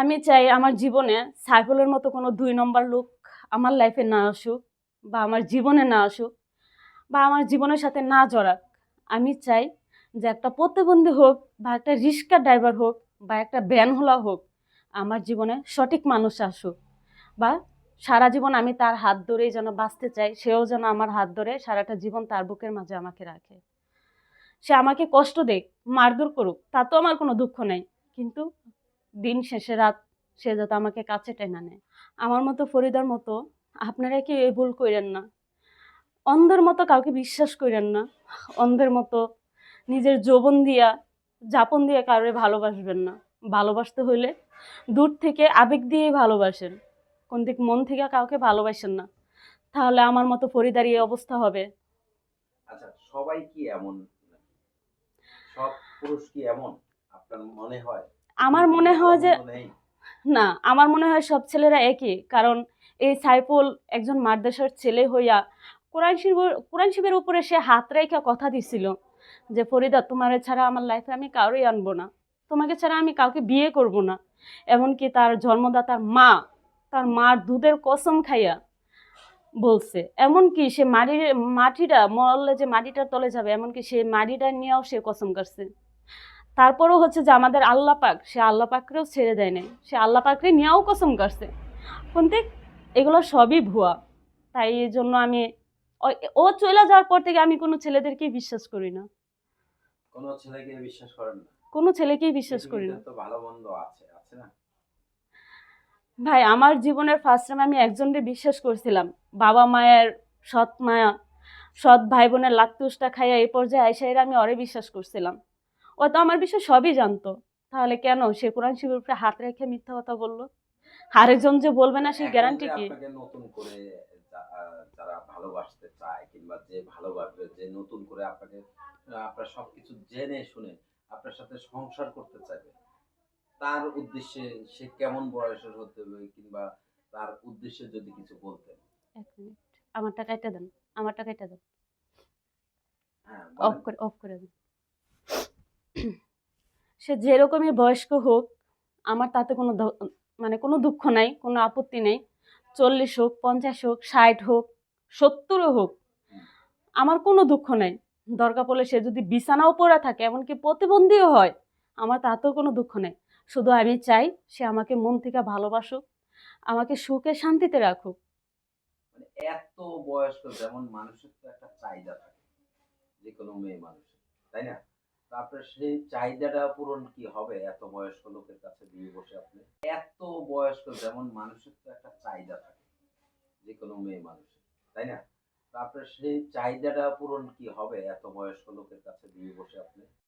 আমি চাই আমার জীবনে সাইফুলের মতো কোনো দুই নম্বর লোক আমার লাইফে না আসুক বা আমার জীবনে না আসুক বা আমার জীবনের সাথে না জড়াক। আমি চাই যে একটা প্রতিবন্ধী হোক বা একটা রিক্সা ড্রাইভার হোক বা একটা ভ্যানওয়ালা হোক আমার জীবনে সঠিক মানুষ আসুক বা সারা জীবন আমি তার হাত ধরেই যেন বাঁচতে চাই, সেও যেন আমার হাত ধরে সারাটা জীবন তার বুকের মাঝে আমাকে রাখে। সে আমাকে কষ্ট দেখ মারধর করুক তা তো আমার কোনো দুঃখ নেই। কিন্তু দিন শেষে রাত সে যাতে আমাকে কাছে টেনে নেয়। আমার মতো ফরিদার মতো আপনারা কি এই ভুল করেন না। অন্ধের মতো কাউকে বিশ্বাস করেন না। অন্ধের মতো নিজের যৌবন দিয়া, যাপন দিয়ে কারোর ভালোবাসবেন না। ভালোবাসতে হইলে দূর থেকে আবেগ দিয়েই ভালোবাসেন। কোন দিক মন থেকে কাউকে ভালোবাসেন না। তাহলে আমার মতো ফরিদার এই অবস্থা হবে। আচ্ছা সবাই কি এমন সব পুরুষ কি এমন আপনার মনে হয়? আমার মনে হয় যে না আমার মনে হয় সব ছেলেরা একই। কারণ এই সাইফুল একজন মাদ্রাসার ছেলে হইয়া কোরআন শিব কোরআন শিবের উপরে সে হাত রেখে কথা দিছিল যে ফরিদা তোমার ছাড়া আমার লাইফে আমি কাউরেই আনব না। তোমাকে ছাড়া আমি কাউকে বিয়ে করব না। এমনকি তার জন্মদাতার মা তার মার দুধের কসম খাইয়া বলছে এমনকি সে মাটির মাটিটা মরলে যে মাটিটার তলে যাবে এমনকি সে মাটিটা নিয়েও সে কসম কাটছে তারপরও হচ্ছে যে আমাদের আল্লাহ পাক সে আল্লাহ পাকরেও ছেড়ে দেয় নাই। সে আল্লাহ পাকরে নিয়েও কসম কাটছে কিন্তু এগুলো সবই ভুয়া। তাই এই জন্য আমি ও- চলে যাওয়ার পর থেকে আমি কোনো ছেলেদেরকেই বিশ্বাস করি না। কোনো ছেলেকে বিশ্বাস করেন না? কোনো ছেলেকেই বিশ্বাস করি না। তো ভালো মন্দ আছে আছে না? ভাই আমার জীবনের ফার্স্ট টাইম আমি একজনকে বিশ্বাস করছিলাম। বাবা মায়ের সৎ মায়া সৎ ভাই বোনের লাত্তুসটা খাইয়া এই পর্যায়ে আইসাইরা আমি অরে বিশ্বাস করছিলাম। ও তো আমার বিষয় সবই জানতো। তাহলে কেন? সে কোরআন শিবের উপরে হাত রেখে মিথ্যা কথা বলল? আরেকজন যে বলবে না সেই গ্যারান্টি কি? আপনাকে নতুন করে যারা ভালোবাসতে চায় কিংবা যে ভালোবাসবে যে নতুন করে আপনাকে আপনার সবকিছু জেনে শুনে আপনার সাথে সংসার করতে চাইবে তার উদ্দেশ্যে সে কেমন বয়সের হতে হবে কিংবা তার উদ্দেশ্যে যদি কিছু বলতেন? এক মিনিট। আমার টাকা এটা দেন। আমার টাকা এটা দেন। হ্যাঁ অফ করে অফ করে দিন। সে যেরকমই বয়স্ক হোক, আমার তাতে কোনো মানে কোনো দুঃখ নাই, কোনো আপত্তি নেই। চল্লিশ হোক, পঞ্চাশ হোক, ষাট হোক, সত্তরও হোক, আমার কোনো দুঃখ নেই। দরকার পড়লে সে যদি বিছানাও পড়ে থাকে, এমনকি প্রতিবন্ধীও হয়, আমার তাতেও কোনো দুঃখ নেই। শুধু আমি চাই সে আমাকে মন থেকে ভালোবাসুক, আমাকে সুখে শান্তিতে রাখুক। মানে এত বয়স্ক যেমন মানুষের তো একটা চাহিদা থাকে যে কোনো মেয়ে মানুষের, তাই না? আপনার সেই চাহিদাটা পূরণ কি হবে? এত বয়স্ক লোকের কাছে দিয়ে বসে আপনি এত বয়স্ক, যেমন মানুষের তো একটা চাহিদা থাকে যে কোনো মেয়ে মানুষের, তাই না? তারপরে সেই চাহিদাটা পূরণ কি হবে? এত বয়স্ক লোকের কাছে দিয়ে বসে আপনি